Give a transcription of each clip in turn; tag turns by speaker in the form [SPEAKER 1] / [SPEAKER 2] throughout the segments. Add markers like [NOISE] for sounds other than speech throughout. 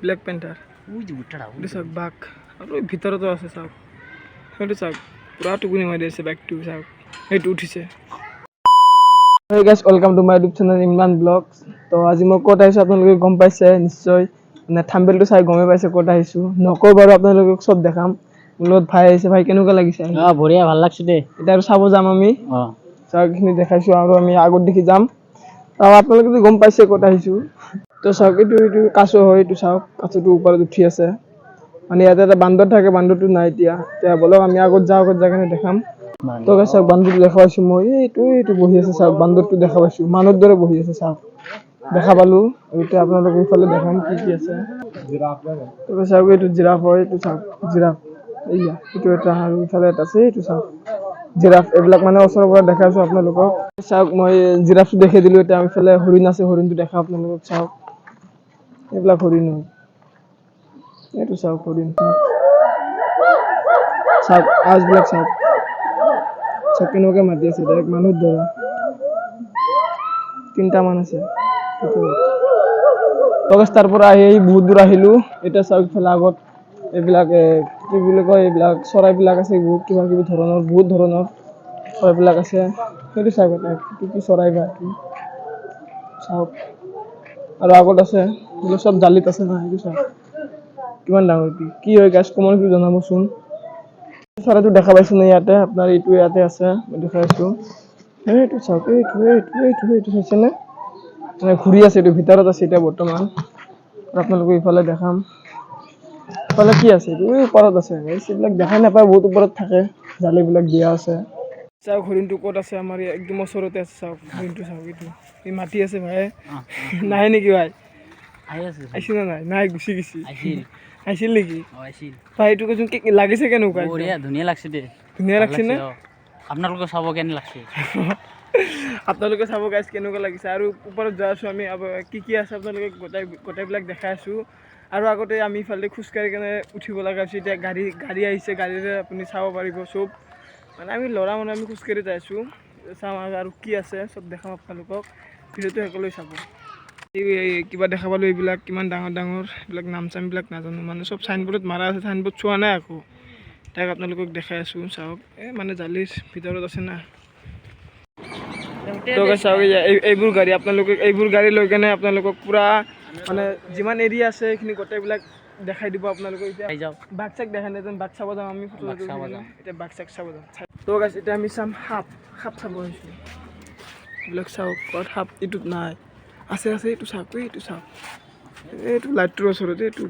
[SPEAKER 1] Blake পেন্টাৰ
[SPEAKER 2] ওই যে উঠটা
[SPEAKER 1] এইটো চাওক বাঘ আৰু এই ভিতৰতো আছে চাওক সেইটো চাওক পূৰা টোপনি মাৰি আছে বাইকটো চাওক সেইটো উঠিছে hey guys welcome to my YouTube channel Imran vlogs তো আজি মই ক'ত আহিছোঁ আপোনালোকে গম পাইছে নিশ্চয় মানে থাম্বেলটো চাই গমেই পাইছে ক'ত আহিছোঁ নকওঁ বাৰু আপোনালোকক চব দেখাম মোৰ লগত ভাই আহিছে ভাই কেনেকুৱা লাগিছে?
[SPEAKER 2] অ বঢ়িয়া ভালো লাগছে দে
[SPEAKER 1] এতিয়া আৰু চাব যাম আমি
[SPEAKER 2] অ
[SPEAKER 1] এইখিনি দেখাইছোঁ আৰু আমি আগত দেখি যাম আৰু আপোনালোকেতো গম পাইছে ক'ত আহিছোঁ তো চাওক এইটো এইটো কাছ হয় এইটো চাওক কাছটো ওপৰত উঠি আছে। মানে ইয়াতে এটা বান্দৰ থাকে বান্দৰটো নাই এতিয়া। এতিয়া বলক আমি আগত যাওঁ আগত যাই কিনে দেখাম। তো চাওক বান্দৰটো দেখা পাইছোঁ মই এইটো এইটো বহি আছে চাওক বান্দৰটো দেখা পাইছোঁ মানুহৰ দৰে বহি আছে চাওক। দেখা পালোঁ। এতিয়া আপোনালোকে ইফালে দেখাম কি কি আছে। তো চাওক এইটো জিৰাফ হয় এইটো চাওক জিৰাফ। এইয়া এইটো এটা আৰু ইফালে এটা আছে এইটো চাওক। জিৰাফ এইবিলাক মানে ওচৰৰ পৰা দেখাইছোঁ আপোনালোকক। চাওক মই জিৰাফটো দেখাই দিলোঁ। এতিয়া আমি ইফালে হৰিণ আছে হৰিণটো দেখাওঁ আপোনালোকক চাওক। এইবিলাক হৰিণ হয় এইটো চাওক হৰিণ চাওক আৱাজবিলাক চাওক। চাওক, কেনেকুৱাকে মাতি আছে ডাইৰেক্ট মানুহৰ দৰে তিনিটামান আছে। তো পৰা আহি আহি বহুত দূৰ আহিলোঁ। এতিয়া চাওক, ইফালে আগত এইবিলাক কি বুলি কয়, এইবিলাক চৰাইবিলাক আছে, বহুত কিবা কিবি ধৰণৰ, বহুত ধৰণৰ চৰাইবিলাক আছে। সেইটো চাওক, এটা, কি কি চৰাই বা কি। চাওক। আৰু আগত আছে। এইবিলাক চব জালিত আছে না সেইটো চাওক কিমান ডাঙৰ কি? কি হয় গাছ কমনটো জনাবচোন। চৰাইটো দেখা পাইছোঁ নে ইয়াতে? আপোনাৰ এইটো ইয়াতে আছে মই দেখাই আছোঁ। এইটো চাওক এইটো এইটো এইটো এইটো চাইছেনে মানে ঘূৰি আছে এইটো ভিতৰত আছে এতিয়া বৰ্তমান। আপোনালোকক ইফালে দেখাম। ইফালে কি আছে এইটো? এই ওপৰত আছে। এইবিলাক দেখাই নাপায় বহুত ওপৰত থাকে। জালিবিলাক দিয়া আছে। চাওক হৰিণটো ক'ত আছে? আমাৰ একদম ওচৰতে আছে চাওক। হৰিণটো চাওক এইটো। এই মাতি আছে ভাই। নাহে নেকি ভাই?
[SPEAKER 2] আছে
[SPEAKER 1] নাই? নাই গৈছি।
[SPEAKER 2] আহিছিল
[SPEAKER 1] আহিছিল নেকি? ভাই এইটো কৈছোন কি লাগিছে কেনেকুৱা
[SPEAKER 2] বঢ়িয়া ধুনীয়া লাগছে দে।
[SPEAKER 1] ধুনীয়া লাগছে নে?
[SPEAKER 2] আপোনালোকে চাব কেনে লাগছে। [LAUGHS]
[SPEAKER 1] আপোনালোকে চাব গাইছ কেনেকুৱা লাগিছে। আৰু ওপৰত যোৱা আছোঁ আমি। কি কি আছে আপোনালোকে? গোটাই গোটেইবিলাক দেখাই আছোঁ। আৰু আগতে আমি ইফালে খোজকাঢ়ি কেনে উঠিব লগা হৈছে এতিয়া গাড়ী গাড়ী আহিছে। গাড়ীৰে আপুনি চাব পাৰিব চব। মানে আমি ল'ৰা মানুহ আমি খোজকাঢ়ি যাই আছোঁ। চাম আৰু কি আছে চব দেখাম আপোনালোকক। ভিডিঅ'টো শেষলৈ চাব। কিবা দেখা পালোঁ এইবিলাক কিমান ডাঙৰ ডাঙৰ এইবিলাক নাম চামবিলাক নাজানো। মানে চব চাইনবোৰ্ডত মাৰা আছে চাইনবোৰ্ড চোৱা নাই আকৌ তাক আপোনালোকক দেখাই আছোঁ চাওক। এই মানে জালিৰ ভিতৰত আছে না। চাওক এই- এই- এইবোৰ গাড়ী আপোনালোকে এইবোৰ গাড়ী লৈ কেনে আপোনালোকক পূৰা মানে যিমান এৰিয়া আছে সেইখিনি গোটেইবিলাক দেখাই দিব আপোনালোকে এতিয়া। বাঘ চাক দেখাই নাই যেন বাঘ চাব যাম আমি এতিয়া বাঘ চাক চাব যাম। তো গাছ এতিয়া আমি চাম সাপ। সাপ চাব আহিছোঁ। এইবিলাক চাওক ক'ত সাপ এইটোত নাই। আছে আছে এইটো চাওক এই এইটো চাওক। এইটো লাইটটোৰ ওচৰতে এইটো।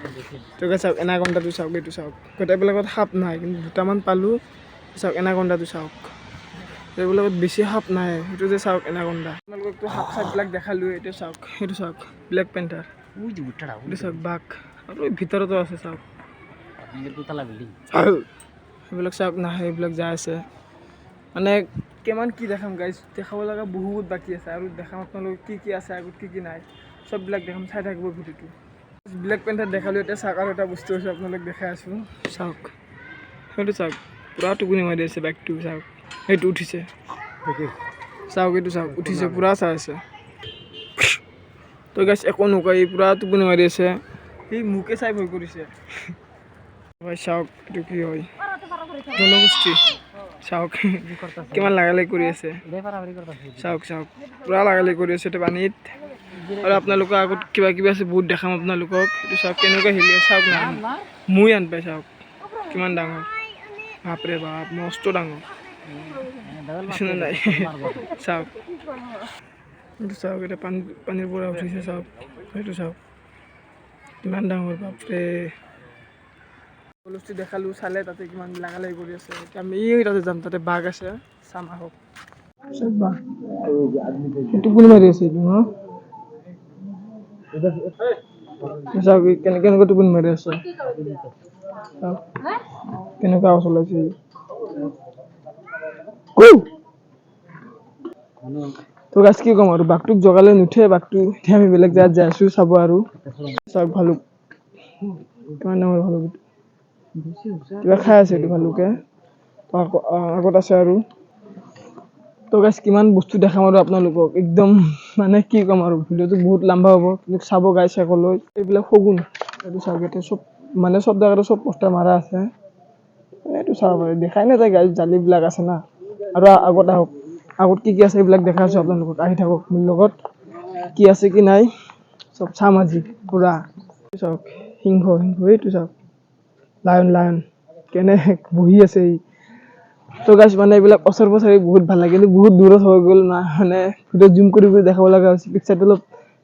[SPEAKER 1] তো গাছ চাওক এনাকণ্ডাটো চাওক এইটো চাওক। গোটেইবিলাকত সাপ নাই কিন্তু দুটামান পালোঁ। চাওক এনাকণ্ডাটো চাওক। এইবিলাকত বেছি সাপ নাই সেইটো যে চাওক এনাকণ্ডা আপোনালোককতো সাপ চাপবিলাক দেখালোঁ এতিয়া চাওক সেইটো চাওক ব্লেক পেণ্টাৰ এইটো চাওক বাঘ। আৰু ভিতৰতো আছে চাওক। সেইবিলাক চাওক নাহে এইবিলাক যাই আছে। মানে কিমান কি দেখাম গাইজ দেখাব লগা বহুত বাকী আছে আৰু দেখাম আপোনালোকে কি কি আছে আগত কি কি নাই। চববিলাক দেখাম চাই থাকিব ভিডিঅ'টো। ব্লেক পেণ্টাৰ দেখালোঁ এতিয়া চাওক আৰু এটা বস্তু আছে আপোনালোক দেখাই আছোঁ। চাওক সেইটো চাওক পূৰা টোপনি মাৰি আছে বাইকটো চাওক সেইটো উঠিছে। চাওক এইটো চাওক উঠিছে পূৰা চাই আছে। তই গাইছ একো নকয় পূৰা টোপনি মাৰি আছে সি মোকে চাই ভয় কৰিছে। [LAUGHS] ভাই চাওক এইটো কি হয়? জনগোষ্ঠী। চাওক। কিমান লাগালাগি কৰি আছে? চাওক। চাওক পূৰা লাগালাগি কৰি আছে এতিয়া পানীত। আৰু আপোনালোকৰ আগত কিবা কিবি আছে বহুত দেখাম আপোনালোকক। এইটো চাওক কেনেকুৱা হিলি চাওক না মই আন পাই চাওক। কিমান ডাঙৰ। বাপৰে বাপ মস্ত ডাঙৰ। নাই। চাওক। এইটো চাওক এতিয়া পানী পানীৰ পৰা উঠিছে চাওক। সেইটো চাওক। কিমান ডাঙৰ বাপৰে। বস্তু দেখালোঁ, চালে তাতে কিমান লাগালাগি কৰি আছে। এতিয়া আমি তাতে যাম, তাতে বাঘ আছে, চাম আহক। টোপনি মাৰি আছে চাওক কেনেকুৱা টোপনি মাৰি আছে? কেনেকুৱা আৱাজ ওলাইছে। তো গাছ কি ক'ম আৰু, বাঘটোক জগালে নুঠে, বাঘটো এতিয়া আমি বেলেগ জেগাত যাই আছোঁ, চাব আৰু। চাওক, ভালুক। কিমান ডাঙৰ ভালুক কিবা খাই আছে এইটো ভালুকে। তো আকৌ- আ- আগত আছে আৰু। তো গাছ কিমান বস্তু দেখাম আৰু আপোনালোকক। একদম মানে কি ক'ম আৰু ভিডিঅ'টো বহুত লম্বা হ'ব। কিন্তু চাব গাই শেষলৈ এইবিলাক শগুন এইটো ইয়াতে চব মানে চব জেগাতে চব পোষ্টাৰ মাৰা আছে। এইটো চাব পাৰে দেখাই নাযায় গাড়ী জালিবিলাক আছে না। আৰু আগত আহক। আগত কি কি আছে এইবিলাক দেখাই আছোঁ আপোনালোকক। আহি থাকক মোৰ লগত। কি আছে কি নাই চব চাম আজি পূৰা। চাওক সিংহ সিংহ এইটো চাওক। Lion lion. কেনে বহি আছে তো গাছ মানে এইবিলাক ওচৰ পাছৰি বহুত ভালো লাগে। কিন্তু বহুত দূৰত হৈ গ'ল না মানে ভিডিঅ'ত জুম কৰি কৰি দেখাব লগা হৈছে। পিকচাৰটো অলপ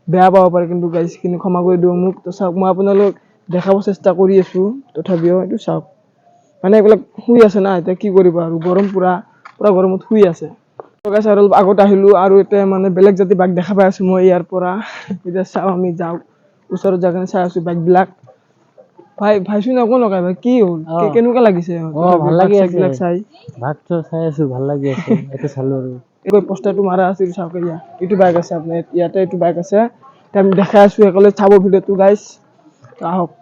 [SPEAKER 1] বেয়া পাব পাৰে, কিন্তু গাইজখিনি ক্ষমা কৰি দিব মোক। তো চাওক, মই আপোনালোক দেখাব চেষ্টা কৰি আছোঁ। তথাপিও এইটো চাওক। মানে এইবিলাক শুই আছে না, এতিয়া কি কৰিব আৰু? গৰম পূৰা পূৰা গৰমত শুই আছে। তো গাইছ আৰু অলপ আগত আহিলোঁ আৰু এতিয়া মানে বেলেগ জাতি বাঘ দেখা পাই আছোঁ মই ইয়াৰ পৰা। এতিয়া চাওঁ আমি যাওঁ। ওচৰত যাই কিনে চাই আছোঁ বাঘবিলাক। ভাই ভাইচোন একো নকয় ভাই কি হ'ল? কেনেকুৱা লাগিছে
[SPEAKER 2] ভালো লাগি আছে।
[SPEAKER 1] চাই।
[SPEAKER 2] ভাতটো চাই আছো ভালো লাগি আছে। এইটো চালো আৰু।
[SPEAKER 1] এই পোষ্টাৰটো মাৰা আছিল চাওক এয়া এইটো বাইক আছে আপোনাৰ ইয়াতে এইটো বাইক আছে। আমি দেখাই আছোঁ সকলোৱে চাব ভিডিঅ'টো গাইছ আহক।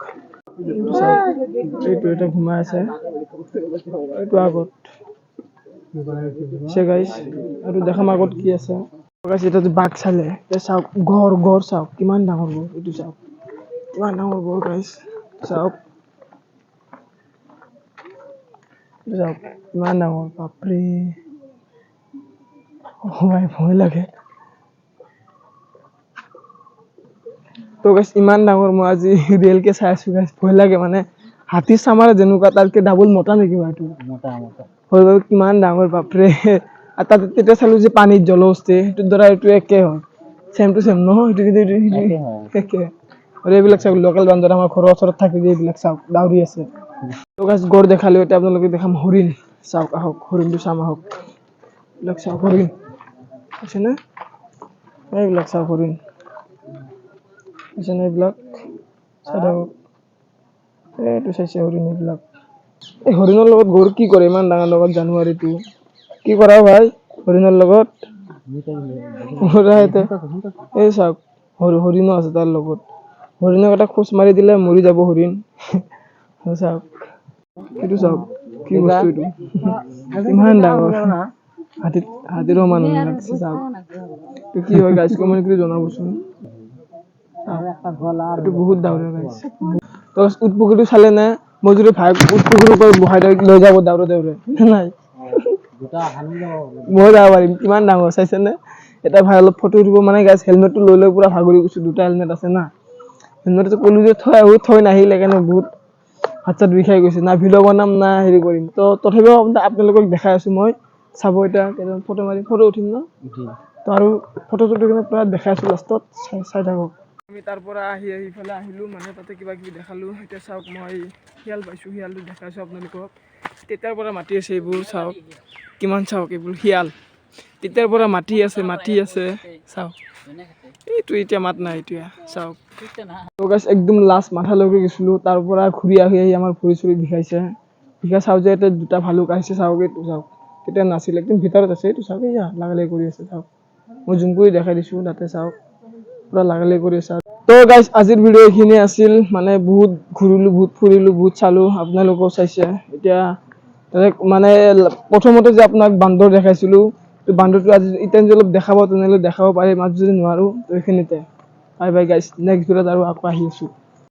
[SPEAKER 1] এইটো এটা ঘুমাই আছে। এইটো আগত। আছে গাইছ আৰু দেখাম আগত কি আছে। গাইছ এটা বাঘ চালে চাওক গড় গড় চাওক। কিমান ডাঙৰ গড় এইটো চাওক। কিমান ডাঙৰ গড় গাইছ চাওক এইটো চাওক কিমান ডাঙৰ বাপৰে অ ভাই ভয় লাগে তো গাইছ ইমান ডাঙৰ মই আজি ৰিয়েলকে চাই আছো গাইছ ভয় লাগে মানে হাতী চামাৰ যেনেকুৱা তাতকে ডাবল মতা নেকি বাৰু এইটো হৈ গ'ল কিমান ডাঙৰ বাপৰে আৰু তাত তেতিয়া চালো যে পানীত জলহস্তি সেইটোৰ দ্বাৰা এইটো একে হয় চেম টু চেম নহয় সেইটো কিন্তু।
[SPEAKER 2] একে
[SPEAKER 1] আৰু এইবিলাক চাওক লোকেল বান্দৰ আমাৰ ঘৰৰ ওচৰত থাকি যে এইবিলাক চাওক ডাউৰি আছে। গড় দেখাল এতিয়া আপোনালোকে দেখাম হৰিণ। চাওক আহক হৰিণটো চাম আহক। এইবিলাক চাওক হৰিণ। আছেনে এইবিলাক চাওক হৰিণ। আছেনে এইবিলাক? চাই থাকক। এইটো চাইছে হৰিণ এইবিলাক। এই হৰিণৰ লগত গৰু কি কৰে? ইমান ডাঙৰ লগত জানুৱাৰীটো। কি কৰা ভাই? হৰিণৰ লগত? এই চাওক হৰিণো আছে তাৰ লগত। হৰিণক এটা খোজ মাৰি দিলে মৰি যাব হৰিণ। চাওক এইটো চাওক কি বস্তু এইটো। ইমান ডাঙৰ। হাতীত হাতীৰ সমান লাগিছে চাওক। এইটো কি হয় গাইজ কমেণ্ট কৰি জনাবচোন। এইটো বহুত ডাঙৰ গাইজ তো উট পুখুৰীটো চালে নে? মই যদি ভাই উট পুখুৰীৰ পৰা বহাই লৈ যাব দাউৰে দাউৰে। নাই? মই যাব পাৰিম। কিমান ডাঙৰ চাইছেনে? এটা ভাই অলপ ফটো উঠিব মানে গাইজ হেলমেটটো লৈ লৈ পুৰা ভাগৰি গৈছোঁ। দুটা হেলমেট আছে না। হেলমেটটো ক'লো যে থৈ আহোঁ থৈ নাহিলে কাৰণে বহুত হাত চাত বিষাই গৈছে না ভিডিঅ' বনাম না হেৰি কৰিম। তো তথাপিও আপোনালোকক দেখাই আছোঁ মই। চাব এতিয়া কেইটামান ফটো মাৰিম ফটো উঠিম ন? তো আৰু ফটো চটো কিনে পূৰা দেখাই আছোঁ লাষ্টত চাই চাই থাকক। আমি তাৰ পৰা আহি আহি পেলাই আহিলোঁ মানে তাতে কিবা কিবি দেখালোঁ। এতিয়া চাওক মই শিয়াল পাইছোঁ শিয়ালটো দেখাইছোঁ আপোনালোকক। তেতিয়াৰ পৰা মাতি আছে এইবোৰ চাওক। কিমান চাওক এইবোৰ শিয়াল? তেতিয়াৰ পৰা মাতি আছে মাতি আছে। চাওক। এইটো এতিয়া মাত নাই এতিয়া চাওক। তো একদম লাষ্ট মাথালৈকে গৈছিলোঁ। তাৰ পৰা ঘূৰি আহি আহি আমাৰ ভৰি চৰি বিষাইছে। বিষাই চাওঁ যে, এতিয়া দুটা ভালুক আহিছে, চাওক এইটো, চাওক। তেতিয়া নাছিলে, একদম ভিতৰত আছে, এইটো চাওক, এইয়া, লাগালে কৰি আছে, চাওক। মই জুম কৰি দেখাই দিছোঁ তাতে, চাওক। পূৰা লাগালে কৰি আছে। তো গাইছ আজিৰ ভিডিঅ' এইখিনি আছিল। মানে বহুত ঘূৰিলোঁ, বহুত ফুৰিলোঁ, বহুত চালোঁ। আপোনালোকেও চাইছে। এতিয়া মানে প্ৰথমতে যে আপোনাক বান্দৰ দেখাইছিলোঁ তো বান্দৰটো আজি এতিয়া যদি অলপ দেখাব তেনেহ'লে দেখাব পাৰিম আজি যদি নোৱাৰোঁ তো এইখিনিতে। বাই বাই গাইছ নেক্সট ভিডিঅ'ত আৰু আকৌ আহি আছোঁ।